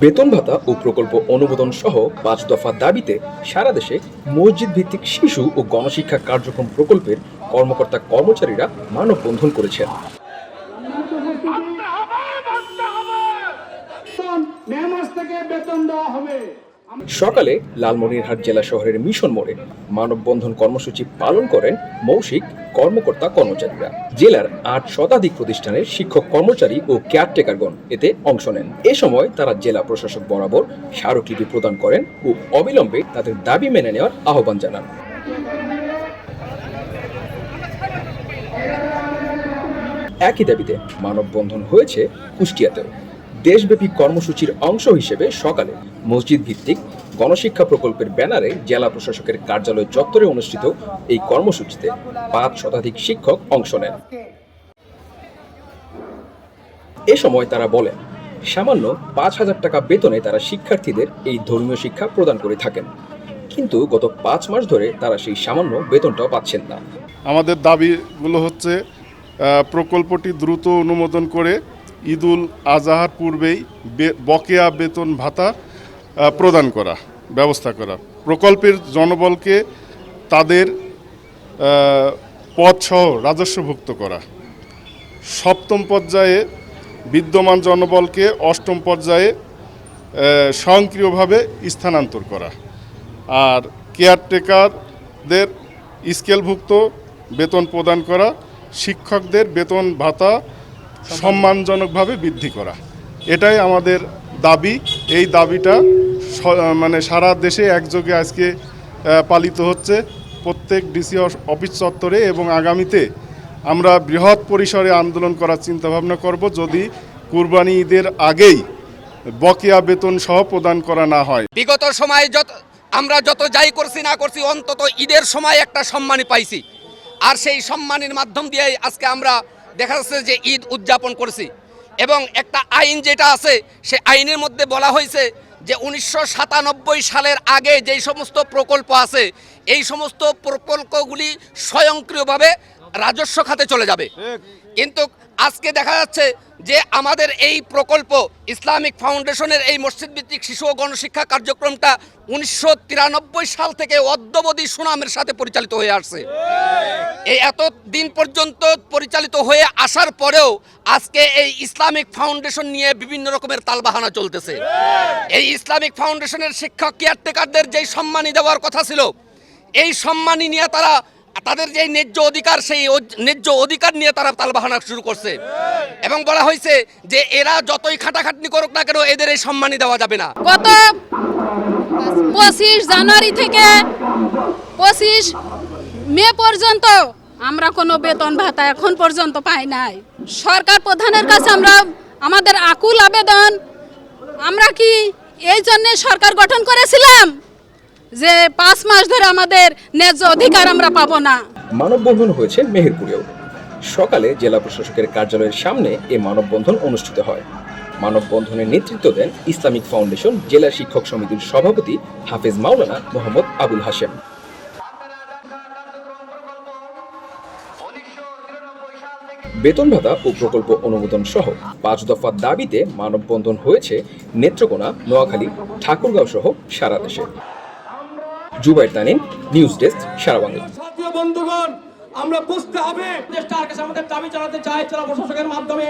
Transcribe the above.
বেতন ভাতা ও প্রকল্প অনুমোদন সহ পাঁচ দফা দাবিতে সারা দেশে মসজিদ ভিত্তিক শিশু ও গণশিক্ষা কার্যক্রম প্রকল্পের কর্মকর্তা কর্মচারীরা মানববন্ধন করেছেন। থেকে বেতন দেওয়া হবে। সকালে লালমনিরহাট জেলা শহরের মিশন মোড়ে মানববন্ধন কর্মসূচি পালন করেন মৌসিক কর্মকর্তা, কর্মচারীরা। জেলার আট শতাধিক প্রতিষ্ঠানের শিক্ষক কর্মচারী ও কেয়ারটেকারগণ এতে অংশ নেন। এ সময় তারা জেলা প্রশাসক বরাবর স্মারকলিপি প্রদান করেন ও অবিলম্বে তাদের দাবি মেনে নেওয়ার আহ্বান জানান। একই দাবিতে মানববন্ধন হয়েছে কুষ্টিয়াতেও। দেশব্যাপী কর্মসূচির অংশ হিসেবে সকালে মসজিদ ভিত্তিক গণশিক্ষা প্রকল্পের ব্যানারে জেলা প্রশাসকের কার্যালয় চত্বরে অনুষ্ঠিত এই কর্মসূচিতে পাঁচ শতাধিক শিক্ষক অংশ নেন। এ সময় তারা বলেন, সামান্য পাঁচ হাজার টাকা বেতনে তারা শিক্ষার্থীদের এই ধর্মীয় শিক্ষা প্রদান করে থাকেন। কিন্তু গত পাঁচ মাস ধরে তারা সেই সামান্য বেতনটাও পাচ্ছেন না। আমাদের দাবিগুলো হচ্ছে প্রকল্পটি দ্রুত অনুমোদন করে ঈদুল আজহার পূর্বেই বকেয়া বেতন ভাতা প্রদান করা, ব্যবস্থা করা। প্রকল্পের জনবলকে তাদের পদসহ রাজস্বভুক্ত করা। সপ্তম পর্যায়ে বিদ্যমান জনবলকে অষ্টম পর্যায়ে স্বয়ংক্রিয়ভাবে স্থানান্তর করা। আর কেয়ারটেকারদের স্কেলভুক্ত বেতন প্রদান করা, শিক্ষকদের বেতন ভাতা সম্মানজনকভাবে বৃদ্ধি করা। এটাই আমাদের দাবি। এই দাবিটা মানে সারা দেশে একযোগে আজকে পালিত হচ্ছে। প্রত্যেক ডিসি অফিস চত্বরে এবং আগামীতে আমরা বৃহৎ পরিসরে আন্দোলন করার চিন্তাভাবনা করব। যদি কুরবানি ঈদের আগেই বকেয়া বেতন সহ প্রদান করা না হয়। বিগত সময়ে যত, আমরা যত যাই করছি না করছি, অন্তত ঈদের সময় একটা সম্মানই পাইছি। আর সেই সম্মানের মাধ্যম দিয়ে আজকে আমরা দেখা যাচ্ছে যে ঈদ উদযাপন করছি। এবং একটা আইন যেটা আছে, সে আইনের মধ্যে বলা হয়েছে যে উনিশশো সাতানব্বই সালের আগে যেই সমস্ত প্রকল্প আছে, এই সমস্ত প্রকল্পগুলি স্বয়ংক্রিয়ভাবে রাজস্ব খাতে চলে যাবে। কিন্তু আজকে দেখা যাচ্ছে যে আমাদের এই প্রকল্প ইসলামিক ফাউন্ডেশনের এই মসজিদ ভিত্তিক শিশু ও গণশিক্ষা কার্যক্রমটা উনিশশো তিরানব্বই সাল থেকে অদ্যবধি সুনামের সাথে পরিচালিত হয়ে আসছে। এই এত দিন পর্যন্ত পরিচালিত হয়ে আসার পরেও আজকে এই ইসলামিক ফাউন্ডেশন নিয়ে বিভিন্ন রকমের তালবাহানা চলতেছে। এই ইসলামিক ফাউন্ডেশনের শিক্ষক কেয়ারটেকারদের যেই সম্মানী দেওয়ার কথা ছিল এই সম্মানী নিয়ে তারা তাদের যে ন্যায্য অধিকার, সেই ন্যায্য অধিকার নিয়ে তারা তালবাহানা শুরু করছে। এবং বলা হয়েছে যে এরা যতই খাটাখাটনি করুক না কেন, এদের এই সম্মানী দেওয়া যাবে না। গত পঁচিশ জানুয়ারি থেকে পঁচিশ মে পর্যন্ত আমরা কোনো বেতন ভাতা এখন পর্যন্ত পাই নাই। সরকার প্রধানের কাছে আমরা আমাদের আকুল আবেদন, আমরা কি এই জন্যে সরকার গঠন করেছিলাম? যে পাঁচ মাস ধরে আমাদের ন্যায্য অধিকার আমরা পাবো না। মানববন্ধন হয়েছে মেহেরপুরেও। সকালে জেলা প্রশাসকের কার্যালয়ের সামনে এ মানববন্ধন অনুষ্ঠিত হয়। মানববন্ধনের নেতৃত্ব দেন ইসলামিক ফাউন্ডেশন জেলা শিক্ষক সমিতির সভাপতি হাফেজ মাওলানা মোহাম্মদ আবুল হাশেম। বেতন ভাতা ও প্রকল্প অনুমোদন সহ পাঁচ দফা দাবিতে মানববন্ধন হয়েছে নেত্রকোনা, নোয়াখালী, ঠাকুরগাঁও সহ সারা দেশে। Zubair Tanin news desk Sara Bangla. বন্ধুগণ আমরা বুঝতে হবে দেশটা আর কাছে আমাদের দাবি চালাতে চাই চলা প্রশাসকের মাধ্যমে।